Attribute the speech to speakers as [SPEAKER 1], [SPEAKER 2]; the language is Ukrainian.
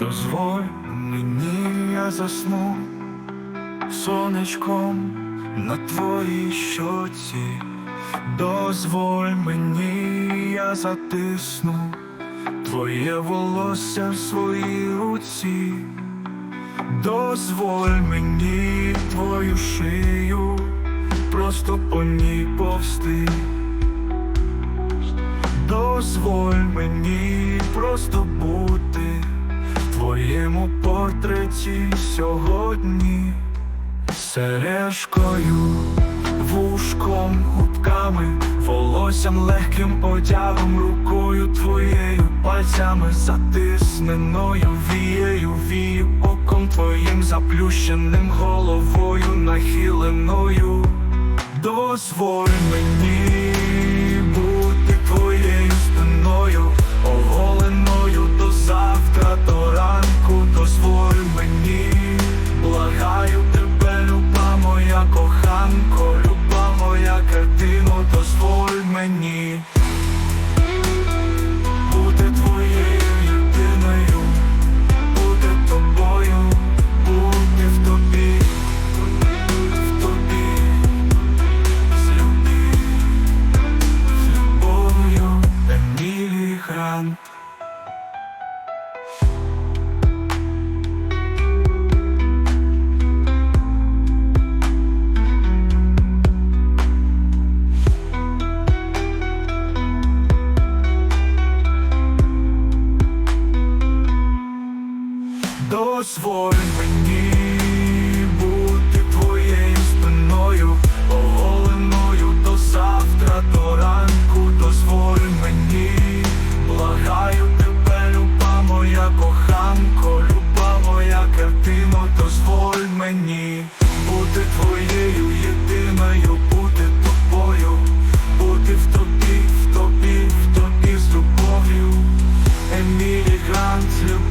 [SPEAKER 1] Дозволь мені, я засну сонечком на твоїй щоці, дозволь мені, я затисну твоє волосся в своїй руці, дозволь мені твою шию, просто по ній повсти. Дозволь мені просто бути в твоєму портреті сьогодні, сережкою, вушком, губками, волоссям легким одягом, рукою твоєю, пальцями затисненою вією, вію оком твоїм заплющеним головою нахиленою. Дозволь мені мені дозволь мені бути твоєю спиною, оголеною до завтра, до ранку. Дозволь мені, благаю тебе, люба моя коханко, люба моя картино, дозволь мені бути твоєю єдиною, бути тобою, бути в тобі, в тобі, в тобі з любов'ю, Емілі Грант, любов.